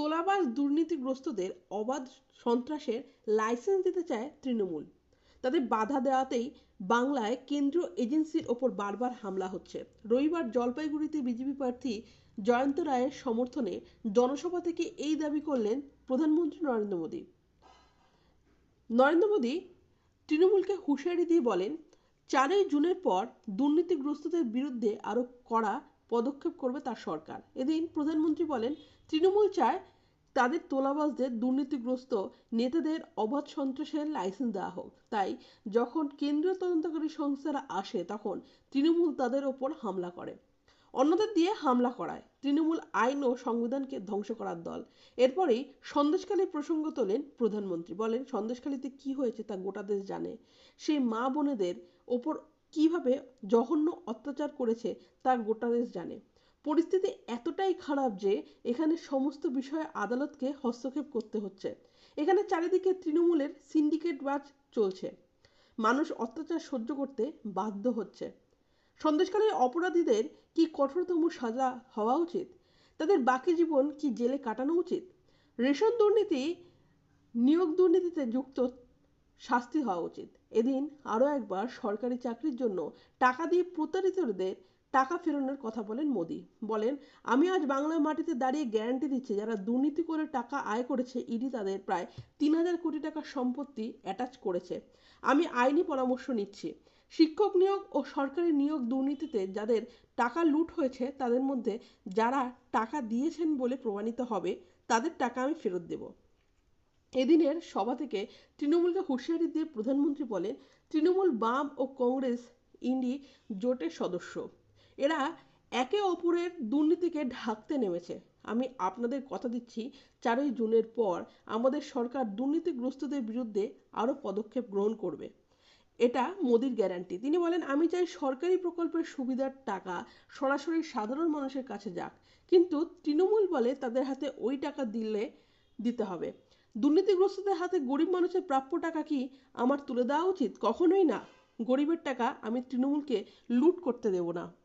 তোলাবাজ দুর্নীতিগ্রস্তদের অবাধ সন্ত্রাসের লাইসেন্স দিতে চায় তৃণমূল। তাদের বাধা দেওয়াতেই বাংলায় কেন্দ্রীয় এজেন্সির ওপর বারবার হামলা হচ্ছে। রবিবার জলপাইগুড়িতে বিজেপি প্রার্থী জয়ন্ত রায়ের সমর্থনে জনসভা থেকে এই দাবি করলেন প্রধানমন্ত্রী নরেন্দ্র মোদী। নরেন্দ্র মোদী তৃণমূলকে হুঁশিয়ারি দিয়ে বলেন, চারই জুনের পর দুর্নীতিগ্রস্তদের বিরুদ্ধে আরও কড়া পদক্ষেপ করবে তার সরকার। এদিন প্রধানমন্ত্রী বলেন, তৃণমূল চায় তাদের তোলাবাজদের দুর্নীতিগ্রস্ত নেতাদের অবাধ সন্ত্রাসের লাইসেন্স দেওয়া হোক। তাই যখন কেন্দ্রীয় তদন্তকারী সংস্থারা আসে, তখন তৃণমূল তাদের ওপর হামলা করে। অন্যদের দিয়ে হামলা করায়। তৃণমূল আইন ও সংবিধানকে ধ্বংস করার দল। এরপরেই সন্দেশখালী প্রসঙ্গ তোলেন প্রধানমন্ত্রী। বলেন, সন্দেশখালীতে কি হয়েছে তা গোটা দেশ জানে। সেই মা বোনেদের ওপর কীভাবে জঘন্য অত্যাচার করেছে তা গোটা দেশ জানে। পরিস্থিতি এতটাই খারাপ যে এখানে সমস্ত বিষয়ে আদালতকে হস্তক্ষেপ করতে হচ্ছে। এখানে চারিদিকে তৃণমূলের সিন্ডিকেট বাজ চলছে। মানুষ অত্যাচার সহ্য করতে বাধ্য হচ্ছে। সন্দেশকালের অপরাধীদের কি কঠোরতম সাজা হওয়া উচিত? তাদের বাকি জীবন কি জেলে কাটানো উচিত? রেশন দুর্নীতি, নিয়োগ দুর্নীতিতে যুক্ত শাস্তি হওয়া উচিত। এদিন আরও একবার সরকারি চাকরির জন্য টাকা দিয়ে প্রতারিতদের টাকা ফেরানোর কথা বলেন মোদি। বলেন, আমি আজ বাংলার মাটিতে দাঁড়িয়ে গ্যারান্টি দিচ্ছি, যারা দুর্নীতি করে টাকা আয় করেছে, ইডি তাদের প্রায় তিন হাজার কোটি টাকার সম্পত্তি অ্যাটাচ করেছে। আমি আইনি পরামর্শ নিচ্ছি। শিক্ষক নিয়োগ ও সরকারি নিয়োগ দুর্নীতিতে যাদের টাকা লুট হয়েছে, তাদের মধ্যে যারা টাকা দিয়েছেন বলে প্রমাণিত হবে, তাদের টাকা আমি ফেরত দেব। এদিনের সভা থেকে তৃণমূলকে হুঁশিয়ারি দিয়ে প্রধানমন্ত্রী বলেন, তৃণমূল, বাম ও কংগ্রেস, ইন্ডি জোটের সদস্য। এরা একে অপরের দুর্নীতিকে ঢাকতে নেমেছে। আমি আপনাদের কথা দিচ্ছি, চারই জুনের পর আমাদের সরকার দুর্নীতিগ্রস্তদের বিরুদ্ধে আরও পদক্ষেপ গ্রহণ করবে। এটা মোদির গ্যারান্টি। তিনি বলেন, আমি চাই সরকারি প্রকল্পের সুবিধার টাকা সরাসরি সাধারণ মানুষের কাছে যাক। কিন্তু তৃণমূল বলে তাদের হাতে ওই টাকা দিলে, দিতে হবে। দুর্নীতিগ্রস্তদের হাতে গরিব মানুষের প্রাপ্য টাকা কি আমার তুলে দেওয়া উচিত? কখনোই না। গরিবের টাকা আমি তৃণমূলকে লুট করতে দেব না।